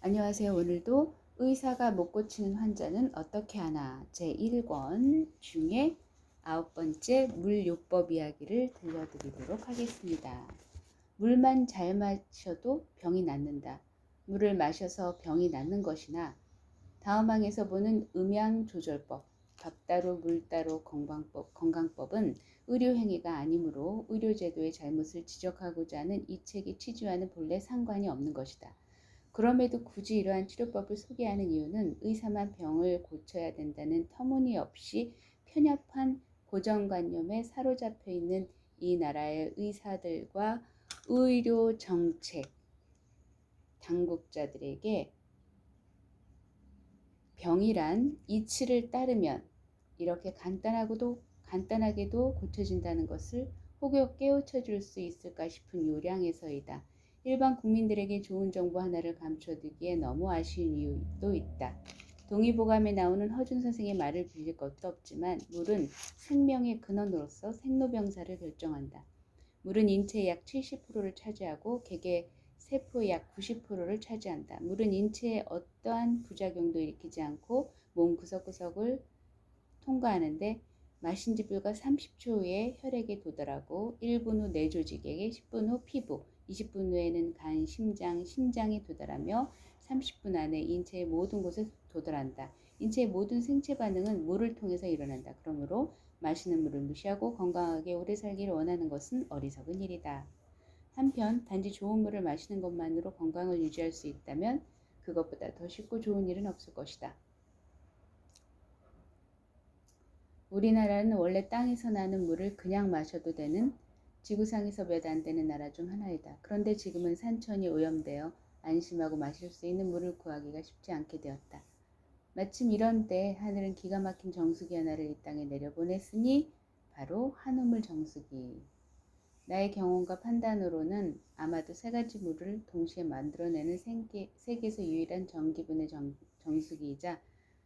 안녕하세요. 오늘도 의사가 못 고치는 환자는 어떻게 하나 제1권 중에 아홉 번째 물요법 이야기를 들려드리도록 하겠습니다. 물만 잘 마셔도 병이 낫는다. 물을 마셔서 병이 낫는 것이나 다음 항에서 보는 음양 조절법, 밥 따로 물 따로 건강법, 건강법은 의료행위가 아니므로 의료제도의 잘못을 지적하고자 하는 이 책이 취지와는 본래 상관이 없는 것이다. 그럼에도 굳이 이러한 치료법을 소개하는 이유는 의사만 병을 고쳐야 된다는 터무니없이 편협한 고정관념에 사로잡혀 있는 이 나라의 의사들과 의료 정책 당국자들에게 병이란 이치를 따르면 이렇게 간단하고도 간단하게도 고쳐진다는 것을 혹여 깨우쳐 줄 수 있을까 싶은 요량에서이다. 일반 국민들에게 좋은 정보 하나를 감춰두기에 너무 아쉬운 이유도 있다. 동의보감에 나오는 허준 선생의 말을 빌릴 것도 없지만 물은 생명의 근원으로서 생로병사를 결정한다. 물은 인체의 약 70%를 차지하고 개개 세포의 약 90%를 차지한다. 물은 인체에 어떠한 부작용도 일으키지 않고 몸 구석구석을 통과하는데 마신 지 불과 30초 후에 혈액에 도달하고 1분 후 뇌 조직에게 10분 후 피부, 20분 후에는 간, 심장, 심장에 도달하며 30분 안에 인체의 모든 곳에 도달한다. 인체의 모든 생체 반응은 물을 통해서 일어난다. 그러므로 마시는 물을 무시하고 건강하게 오래 살기를 원하는 것은 어리석은 일이다. 한편 단지 좋은 물을 마시는 것만으로 건강을 유지할 수 있다면 그것보다 더 쉽고 좋은 일은 없을 것이다. 우리나라는 원래 땅에서 나는 물을 그냥 마셔도 되는 지구상에서 몇 안 되는 나라 중 하나이다. 그런데 지금은 산천이 오염되어 안심하고 마실 수 있는 물을 구하기가 쉽지 않게 되었다. 마침 이런 때 하늘은 기가 막힌 정수기 하나를 이 땅에 내려보냈으니 바로 한우물 정수기. 나의 경험과 판단으로는 아마도 세 가지 물을 동시에 만들어내는 세계, 세계에서 유일한 전기분해 정, 정수기이자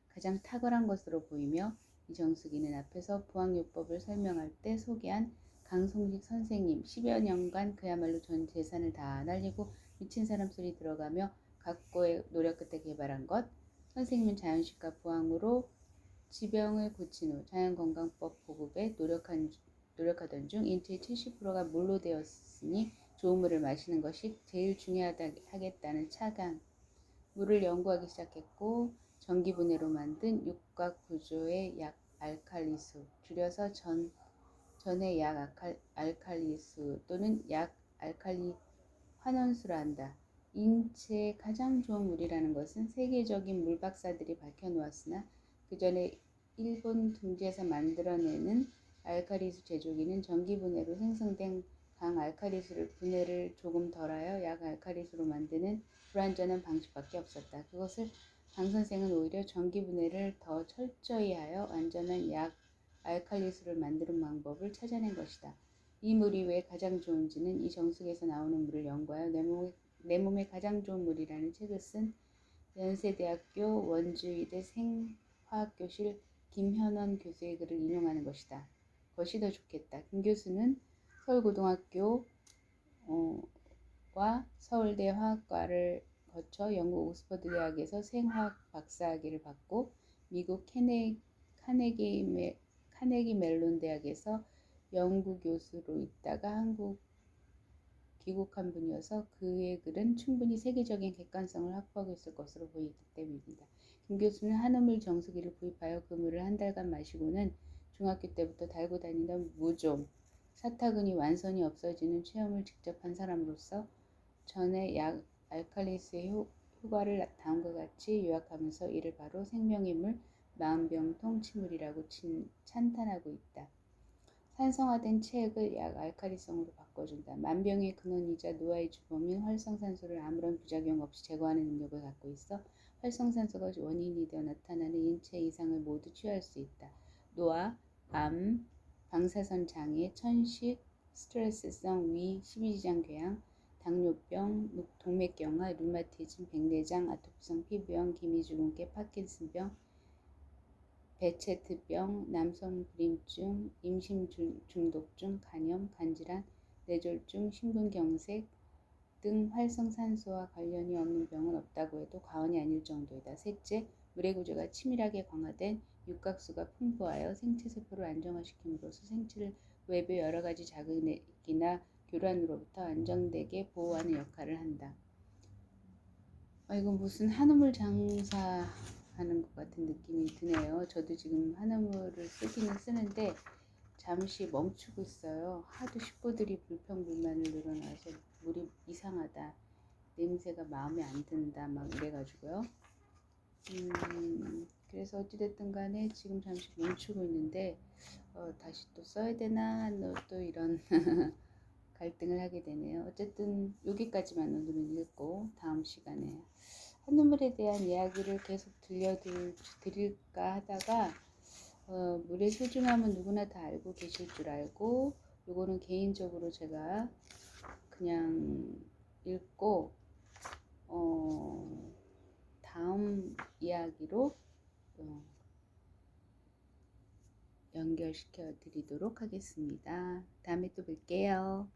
가장 탁월한 것으로 보이며 이 정수기는 앞에서 부항요법을 설명할 때 소개한 강송식 선생님 10여 년간 그야말로 전 재산을 다 날리고 미친 사람 소리 들어가며 각고의 노력 끝에 개발한 것. 선생님은 자연식과 부항으로 지병을 고친 후 자연건강법 보급에 노력한 노력하던 중 인체의 70%가 물로 되었으니 좋은 물을 마시는 것이 제일 중요하겠다는 차강 물을 연구하기 시작했고 전기분해로 만든 육각 구조의 약 알칼리수 줄여서 전 전의 약 알칼, 알칼리수 또는 약 알칼리 환원수라 한다. 인체에 가장 좋은 물이라는 것은 세계적인 물 박사들이 밝혀놓았으나 그 전에 일본 둥지에서 만들어내는 알칼리수 제조기는 전기 분해로 생성된 강 알칼리수를 분해를 조금 덜하여 약 알칼리수로 만드는 불완전한 방식밖에 없었다. 그것을 강 선생은 오히려 전기 분해를 더 철저히 하여 완전한 약 알칼리수를 만드는 방법을 찾아낸 것이다. 이 물이 왜 가장 좋은지는 이 정수기에서 나오는 물을 연구하여 내, 몸, 내 몸에 가장 좋은 물이라는 책을 쓴 연세대학교 원주의대 생화학교실 김현원 교수의 글을 인용하는 것이다. 것이 더 좋겠다. 김 교수는 서울고등학교 와 서울대 화학과를 거쳐 영국 옥스퍼드 대학에서 생화학 박사학위를 받고 미국 케네, 카네기, 메, 카네기 멜론 대학에서 연구 교수로 있다가 한국 귀국한 분이어서 그의 글은 충분히 세계적인 객관성을 확보하고 있을 것으로 보이기 때문입니다. 김 교수는 한우물 정수기를 구입하여 그 물을 한 달간 마시고는 중학교 때부터 달고 다니던 무좀, 사타근이 완선이 없어지는 체험을 직접 한 사람으로서 전에 약 알칼리스의 효, 효과를 다음과 같이 요약하면서 이를 바로 생명의 물, 마음병 통 치물이라고 친, 찬탄하고 있다. 산성화된 체액을 약 알칼리성으로 바꿔준다. 만병의 근원이자 노화의 주범인 활성산소를 아무런 부작용 없이 제거하는 능력을 갖고 있어 활성산소가 원인이 되어 나타나는 인체 이상을 모두 치유할 수 있다. 노화, 암, 방사선 장애, 천식, 스트레스성 위, 십이지장 궤양, 당뇨병, 동맥경화, 류마티즘, 백내장, 아토피성 피부염, 기미주근깨, 파킨슨병, 베체트병, 남성 불임증, 임신 중독증, 간염, 간질환, 뇌졸중, 심근경색, 등 활성산소와 관련이 없는 병은 없다고 해도 과언이 아닐 정도이다. 셋째, 물의 구조가 치밀하게 강화된 육각수가 풍부하여 생체 세포를 안정화시킴으로써 생체를 외부의 여러 가지 자극이나 교란으로부터 안정되게 보호하는 역할을 한다. 아, 이건 무슨 한우물 장사 하는 것 같은 느낌이 드네요. 저도 지금 한우물을 쓰기는 쓰는데 잠시 멈추고 있어요. 하도 식구들이 불평불만을 늘어나서 물이 이상하다. 냄새가 마음에 안 든다. 막 이래가지고요. 음, 그래서 어찌됐든 간에 지금 잠시 멈추고 있는데, 어, 다시 또 써야 되나, 너- 또 이런 갈등을 하게 되네요. 어쨌든 여기까지만 오늘은 읽고, 다음 시간에 한눈물에 대한 이야기를 계속 들려드릴까 하다가, 어, 물의 소중함은 누구나 다 알고 계실 줄 알고, 요거는 개인적으로 제가 그냥 읽고, 어, 다음 이야기로 어, 연결시켜 드리도록 하겠습니다. 다음에 또 뵐게요.